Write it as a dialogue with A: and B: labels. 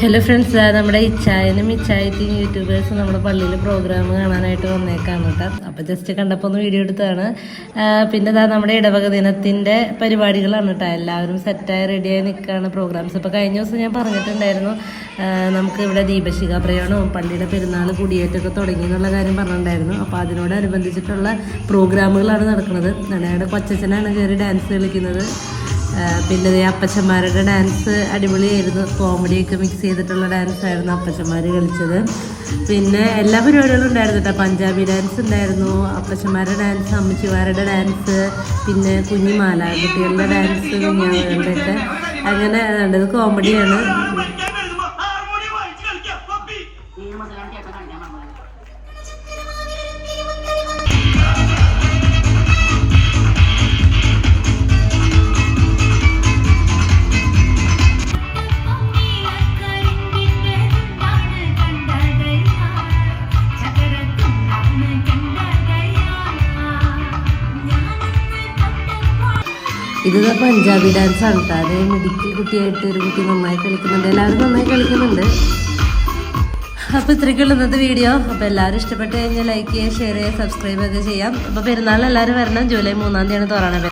A: Hello friends നമ്മുടെ ഇച്ചായനും ഇച്ചായത്തിയും YouTubers നമ്മുടെ പള്ളിയിൽ പ്രോഗ്രാം കാണാനായിട്ട് വന്നേക്കാണ് കേട്ടോ. അപ്പോൾ ജസ്റ്റ് കണ്ടപ്പോൾ ഒന്ന് വീഡിയോ എടുത്താണ് പിന്നെ ഇതാ നമ്മുടെ ഇടവക ദിനത്തിന്റെ പരിപാടികളാണ് കേട്ടോ. എല്ലാവരും സെറ്റായി റെഡിയായി നിൽക്കുകയാണ് പ്രോഗ്രാംസ് ഇപ്പോൾ കഴിഞ്ഞ ദിവസം ഞാൻ പറഞ്ഞിട്ടുണ്ടായിരുന്നു നമുക്ക് ഇവിടെ ദീപശിഖ പ്രയാണവും പള്ളിയുടെ പെരുന്നാൾ കുടിയേറ്റമൊക്കെ തുടങ്ങി എന്നുള്ള കാര്യം പറഞ്ഞിട്ടുണ്ടായിരുന്നു. അപ്പോൾ അതിനോടനുബന്ധിച്ചിട്ടുള്ള പ്രോഗ്രാമുകളാണ് നടക്കുന്നത്. നടയുടെ കൊച്ചച്ഛനാണ് കയറി ഡാൻസ് കളിക്കുന്നത്. പിന്നെ അപ്പച്ചന്മാരുടെ ഡാൻസ് അടിപൊളിയായിരുന്നു. കോമഡിയൊക്കെ മിക്സ് ചെയ്തിട്ടുള്ള ഡാൻസ് ആയിരുന്നു അപ്പച്ചന്മാർ കളിച്ചത്. പിന്നെ എല്ലാ പരിപാടികളും ഉണ്ടായിരുന്നു കേട്ടോ പഞ്ചാബി ഡാൻസ് ഉണ്ടായിരുന്നു അപ്പച്ചന്മാരുടെ ഡാൻസ് അമ്മച്ചിമാരുടെ ഡാൻസ് പിന്നെ കുഞ്ഞിമാല കുട്ടികളുടെ ഡാൻസ് കുഞ്ഞാളുകളുടെ ഒക്കെ അങ്ങനെ ഇത് കോമഡിയാണ് ഇത് പഞ്ചാബി ഡാൻസ് ആണ് കേട്ടോ അത് കുട്ടിയായിട്ട് ഒരു കുട്ടി നന്നായി കളിക്കുന്നുണ്ട്. എല്ലാവരും നന്നായി കളിക്കുന്നുണ്ട്. അപ്പോൾ ഇത്രയ്ക്കുള്ള ഇന്നത്തെ വീഡിയോ അപ്പോൾ എല്ലാവരും ഇഷ്ടപ്പെട്ട് കഴിഞ്ഞാൽ ലൈക്ക് ചെയ്യുക ഷെയർ ചെയ്യുക സബ്സ്ക്രൈബ് ഒക്കെ ചെയ്യാം. അപ്പോൾ പെരുന്നാൾ എല്ലാവരും വരണം. ജൂലൈ മൂന്നാം തീയതിയാണ് തുറന്നത്